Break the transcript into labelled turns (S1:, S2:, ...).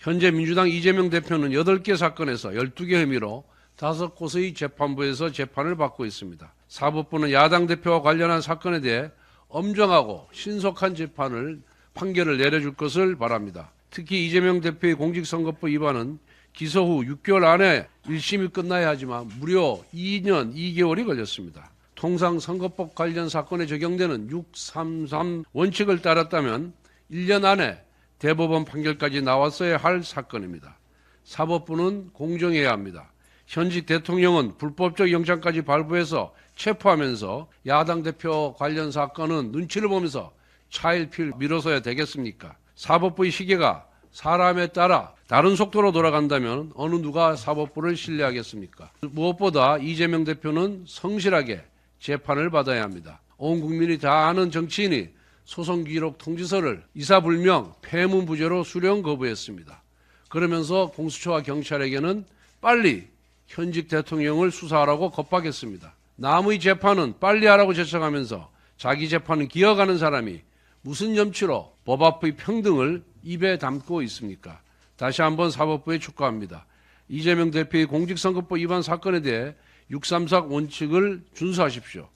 S1: 현재 민주당 이재명 대표는 8개 사건에서 12개 혐의로 5곳의 재판부에서 재판을 받고 있습니다. 사법부는 야당 대표와 관련한 사건에 대해 엄정하고 신속한 재판을 판결을 내려줄 것을 바랍니다. 특히 이재명 대표의 공직선거법 위반은 기소 후 6개월 안에 1심이 끝나야 하지만 무려 2년 2개월이 걸렸습니다. 통상 선거법 관련 사건에 적용되는 633 원칙을 따랐다면 1년 안에 대법원 판결까지 나왔어야 할 사건입니다. 사법부는 공정해야 합니다. 현직 대통령은 불법적 영장까지 발부해서 체포하면서 야당 대표 관련 사건은 눈치를 보면서 차일피일 미뤄서야 되겠습니까? 사법부의 시계가 사람에 따라 다른 속도로 돌아간다면 어느 누가 사법부를 신뢰하겠습니까? 무엇보다 이재명 대표는 성실하게 재판을 받아야 합니다. 온 국민이 다 아는 정치인이 소송 기록 통지서를 이사불명 폐문부제로 수령 거부했습니다. 그러면서 공수처와 경찰에게는 빨리 현직 대통령을 수사하라고 겁박했습니다. 남의 재판은 빨리 하라고 제청하면서 자기 재판은 기어가는 사람이 무슨 염치로 법 앞의 평등을 입에 담고 있습니까? 다시 한번 사법부에 촉구합니다. 이재명 대표의 공직선거법 위반 사건에 대해 634 원칙을 준수하십시오.